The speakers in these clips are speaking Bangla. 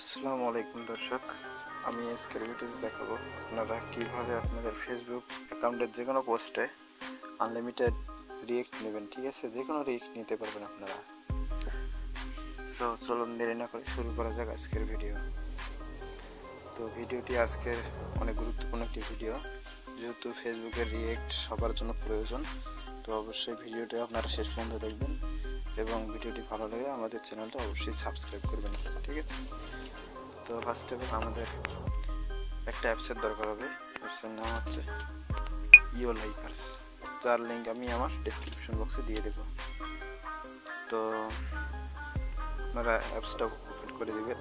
আসসালামু আলাইকুম দর্শক, আমি আজকের ভিডিওতে দেখাবো আপনারা কীভাবে আপনাদের ফেসবুক অ্যাকাউন্টের যে কোনো পোস্টে আনলিমিটেড রিয়েক্ট নেবেন, ঠিক আছে? যে কোনো রিয়েক্ট নিতে পারবেন আপনারা। সো চলুন দেরি না করে শুরু করা যাক আজকের ভিডিও তো ভিডিওটি আজকের অনেক গুরুত্বপূর্ণ একটি ভিডিও যেহেতু ফেসবুকের রিয়েক্ট সবার জন্য প্রয়োজন, তো অবশ্যই ভিডিওটি আপনারা শেষ পর্যন্ত দেখবেন এবং ভিডিওটি ভালো লাগে আমাদের চ্যানেলটা অবশ্যই সাবস্ক্রাইব করবেন, ঠিক আছে? তো ফার্স্ট অফ আমাদের একটা অ্যাপসের দরকার হবে। অ্যাপসের নাম হচ্ছে ইও লাইকার্স যার লিঙ্ক আমি আমার ডিসক্রিপশন বক্সে দিয়ে দেব। তো আপনারা অ্যাপসটা ওপেন করে দেবেন।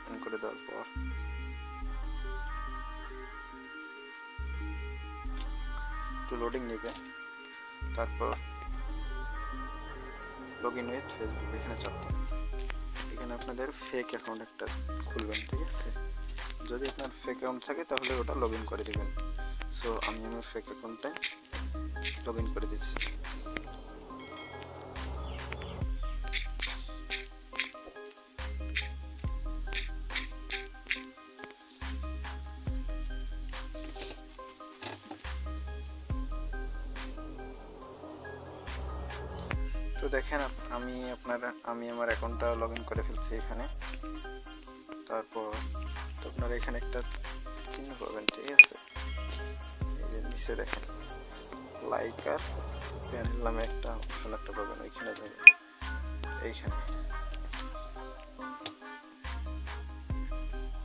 ওপেন করে দেওয়ার পর একটু লোডিং নেবে তারপর লগ ইন উইথ ফেসবুক এখানে চাপতে হবে। এখানে আপনাদের ফেক অ্যাকাউন্ট একটা খুলবেন, ঠিক আছে? যদি আপনার ফেক অ্যাকাউন্ট থাকে, তাহলে ওটা লগ ইন করে দেবেন। সো আমি আমার ফেক অ্যাকাউন্টটা লগ ইন করে দিচ্ছি। তো দেখেন, আমি আপনার, আমি আমার অ্যাকাউন্টটা লগ ইন করে ফেলছি এখানে। তারপর তো আপনারা এখানে একটা চিহ্ন পাবেন, ঠিক আছে? এই যে নিচে দেখেন লাইক আর নামে একটা অপশন একটা পাবেন, ওইখানে যাবেন। এইখানে।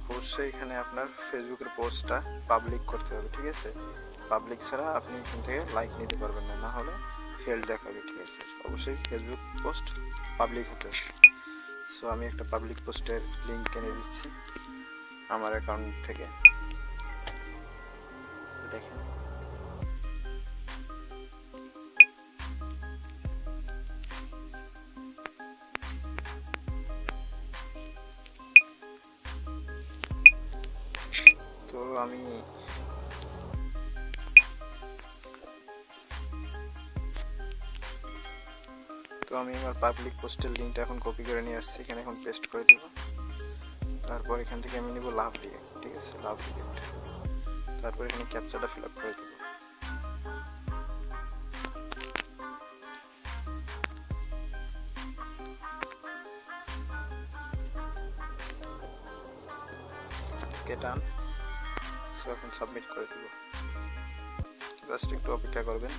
অবশ্যই এখানে আপনার ফেসবুকের পোস্টটা পাবলিক করতে হবে, ঠিক আছে? পাবলিক ছাড়া আপনি এখান থেকে লাইক নিতে পারবেন না না হলে ফেল দেখাবে ঠিক আছে অবশ্যই ফেসবুক পোস্ট পাবলিক হতে হবে। সো আমি একটা পাবলিক পোস্টের লিঙ্ক এনে দিচ্ছি আমার অ্যাকাউন্ট থেকে। দেখেন। তো আমি আমি আমার পাবলিক পোস্টের লিঙ্কটা এখন কপি করে নিয়ে আসছি, এখানে এখন পেস্ট করে দিব। তারপর এখান থেকে আমি নিব লাভ রিয়েক্ট ঠিক আছে? লাভ রিয়েক্ট তারপর এখানে ক্যাপচারটা ফিল আপ করে দিব। ডান সো এখন সাবমিট করে দিব। জাস্ট একটু অপেক্ষা করবেন।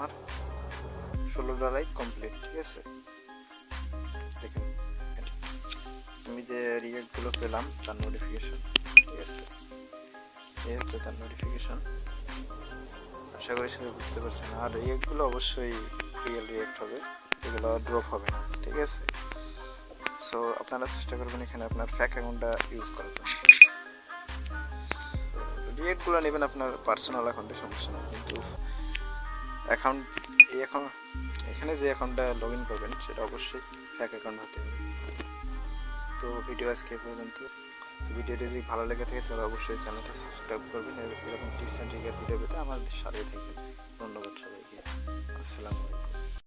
আমার ষোলোটা লাইক কমপ্লিট ঠিক আছে? দেখুন আমি যে রিয়েক্টগুলো পেলাম, তার নোটিফিকেশন ঠিক আছে? এই হচ্ছে তার নোটিফিকেশন আশা করি সবাই বুঝতে পারছেন। আর রিয়েক্টগুলো অবশ্যই রিয়েল রিয়েক্ট হবে, এগুলো ড্রপ হবে না, ঠিক আছে? সো আপনারা চেষ্টা করবেন এখানে আপনার ফ্যাক অ্যাকাউন্টটা ইউজ করার জন্য। রিয়েক্টগুলো নেবেন আপনার পার্সোনাল অ্যাকাউন্টে সমস্যা নেই। কিন্তু অ্যাকাউন্ট এই এখন এখানে যে অ্যাকাউন্টটা লগ ইন করবেন, সেটা অবশ্যই ফ্যাক অ্যাকাউন্ট হতে হবে। তো ভিডিও আজকে পর্যন্ত। ভিডিওটি যদি ভালো লেগে থাকে, তাহলে অবশ্যই চ্যানেলটা সাবস্ক্রাইব করবেন। এরকম টিপস অ্যান্ড ট্রিকের ভিডিও পেতে আমাদের সাথে থাকবেন। ধন্যবাদ সবাইকে। আসসালামু আলাইকুম।